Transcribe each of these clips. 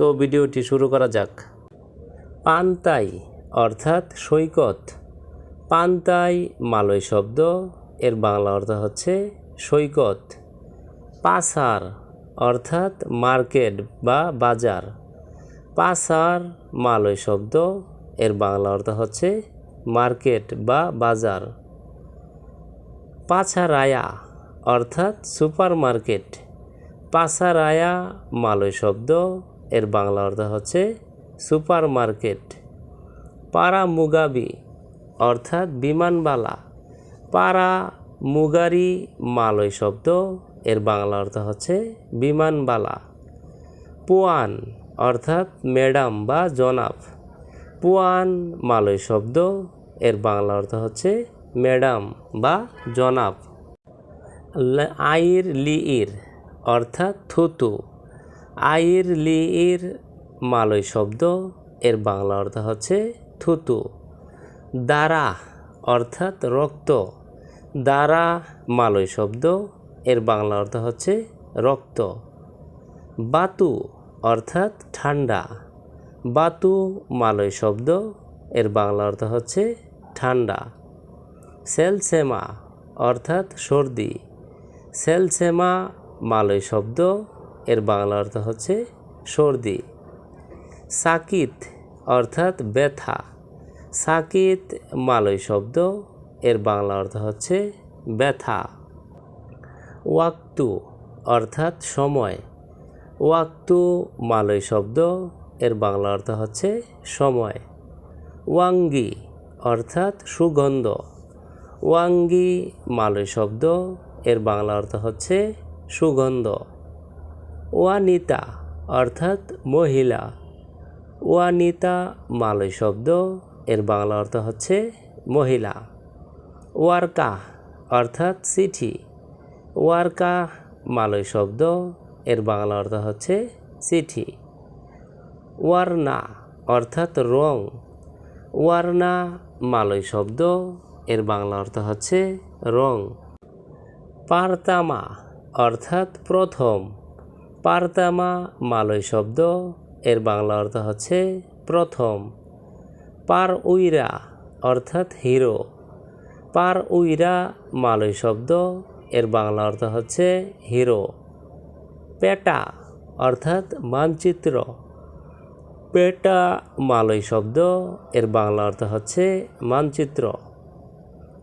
তো ভিডিওটি শুরু করা যাক। পান্তাই অর্থাৎ সৈকত। পান্তাই মালয় শব্দ, এর বাংলা অর্থ হচ্ছে সৈকত। পাসার অর্থাৎ মার্কেট বা বাজার। পাসার মালয় শব্দ, এর বাংলা অর্থ হচ্ছে মার্কেট বা বাজার। পাছারায়া অর্থাৎ সুপার মার্কেট পাছারায়া মালয় শব্দ এর বাংলা অর্থ হচ্ছে সুপার মার্কেট পারা মুগাবি অর্থাৎ বিমানবালা। পারা মুগারি মালয় শব্দ এর বাংলা অর্থ হচ্ছে বিমানবালা। পুয়ান অর্থাৎ ম্যাডাম বা জনাব। পুয়ান মালয় শব্দ এর বাংলা অর্থ হচ্ছে ম্যাডাম বা জনাব। আইর লিইর অর্থাৎ থুতু। আইর এর মালয় শব্দ, এর বাংলা অর্থ হচ্ছে থুতু। দ্বারা অর্থাৎ রক্ত। দ্বারা মালয় শব্দ, এর বাংলা অর্থ হচ্ছে রক্ত। বাতু অর্থাৎ ঠান্ডা। বাতু, মালয় শব্দ, এর বাংলা অর্থ হচ্ছে ঠান্ডা। সেলসেমা অর্থাৎ সর্দি। সেলসেমা, মালয় শব্দ এর বাংলা অর্থ হচ্ছে সর্দি। সাকিত অর্থাৎ ব্যথা। সাকিত মালয় শব্দ, এর বাংলা অর্থ হচ্ছে ব্যথা। ওয়াক্তু অর্থাৎ সময়। ওয়াক্তু মালয় শব্দ, এর বাংলা অর্থ হচ্ছে সময়। ওয়াঙ্গি অর্থাৎ সুগন্ধ। ওয়াঙ্গি মালয় শব্দ, এর বাংলা অর্থ হচ্ছে সুগন্ধ। ওয়ানিতা, অর্থাৎ মহিলা। ওয়ানিতা, মালয় শব্দ, এর বাংলা অর্থ হচ্ছে মহিলা। ওয়ারকা, অর্থাৎ চিঠি। ওয়ারকা, মালয় শব্দ, এর বাংলা অর্থ হচ্ছে চিঠি। ওয়ারনা, অর্থাৎ রং। ওয়ারনা, মালয় শব্দ, এর বাংলা অর্থ হচ্ছে রং। পারতামা, অর্থাৎ প্রথম। পারতামা, মালয় শব্দ, এর বাংলা অর্থ হচ্ছে প্রথম। পার উইরা, অর্থাৎ হিরো। পার উইরা, মালয় শব্দ, এর বাংলা অর্থ হচ্ছে হিরো। পেটা, অর্থাৎ মানচিত্র। পেটা, মালয় শব্দ, এর বাংলা অর্থ হচ্ছে মানচিত্র।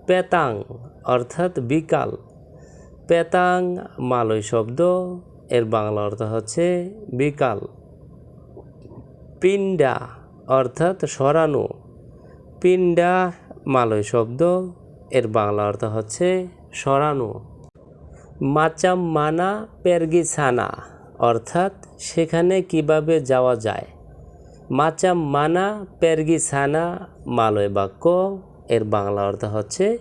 পেতাং, অর্থাৎ বিকাল। পেতাং, মালয় শব্দ এর বাংলা অর্থ হচ্ছে বিকাল। পিণ্ডা অর্থাৎ সরানো। পিণ্ডা মালয় শব্দ, এর বাংলা অর্থ হচ্ছে সরানো। মাচাম মানা পেরগিছানা অর্থাৎ সেখানে কীভাবে যাওয়া যায়। মাচাম মানা পেরগিছানা মালয় বাক্য, এর বাংলা অর্থ হচ্ছে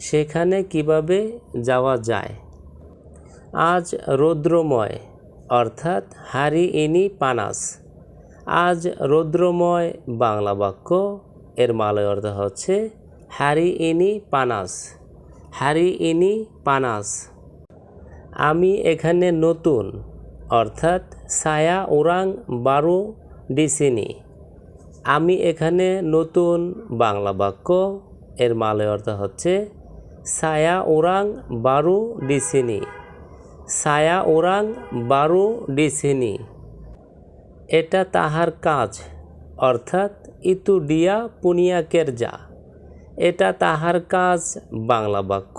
সেখানে কীভাবে যাওয়া যায়। আজ রৌদ্রময়, অর্থাৎ হারি ইনি পানাস। আজ রৌদ্রময় বাংলা বাক্য, এর মালয় অর্থ হচ্ছে হারি ইনি পানাস, হারি ইনি পানাস। আমি এখানে নতুন, অর্থাৎ সায়া ওরাং বারো ডিসিনি। আমি এখানে নতুন বাংলা বাক্য, এর মালয় অর্থ হচ্ছে সায়া ওরাং বারো ডিসিনি। সায়া ওরাং বারো ডিসিনি। এটা তাহার কাজ, অর্থাৎ ইতুডিয়া পুনিয়া কেরজা এটা তাহার কাজ, বাংলা বাক্য,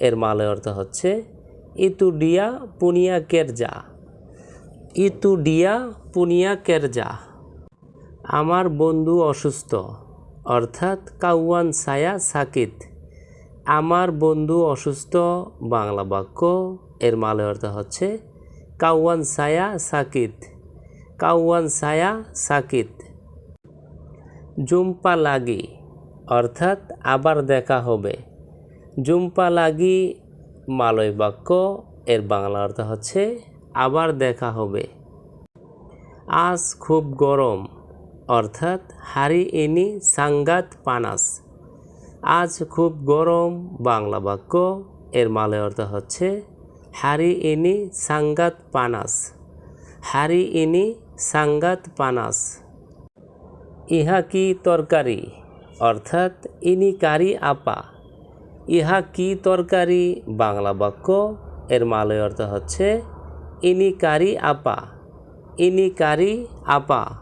এর মালয় অর্থ হচ্ছে ইতু ইতুডিয়া পুনিয়া কেরজা ইতুডিয়া পুনিয়া কেরজা আমার বন্ধু অসুস্থ, অর্থাৎ কাউয়ান সায়া সাকিত। আমার বন্ধু অসুস্থ, বাংলা বাক্য, এর মালয় অর্থ হচ্ছে, কাউয়ান সায়া সাকিত, কাউয়ান সায়া সাকিত। জুম্পা লাগি, অর্থাৎ আবার দেখা হবে। জুম্পা লাগি, মালয় বাক্য, এর বাংলা অর্থ হচ্ছে, আবার দেখা হবে। আজ খুব গরম, অর্থাৎ হারি এনি সাঙ্গাত পানাস। আজ খুব গরম বাংলা বাক্য। এর মালয় অর্থ হচ্ছে, হারি ইনি সাঙ্গাত পানাস। হারি ইনি সাঙ্গাত পানাস। ইহা কি তরকারি? অর্থাৎ, ইনি কারি আপা। ইহা কি তরকারি? বাংলা বাক্য। এর মালয় অর্থ হচ্ছে, ইনি কারি আপা। ইনি কারি আপা।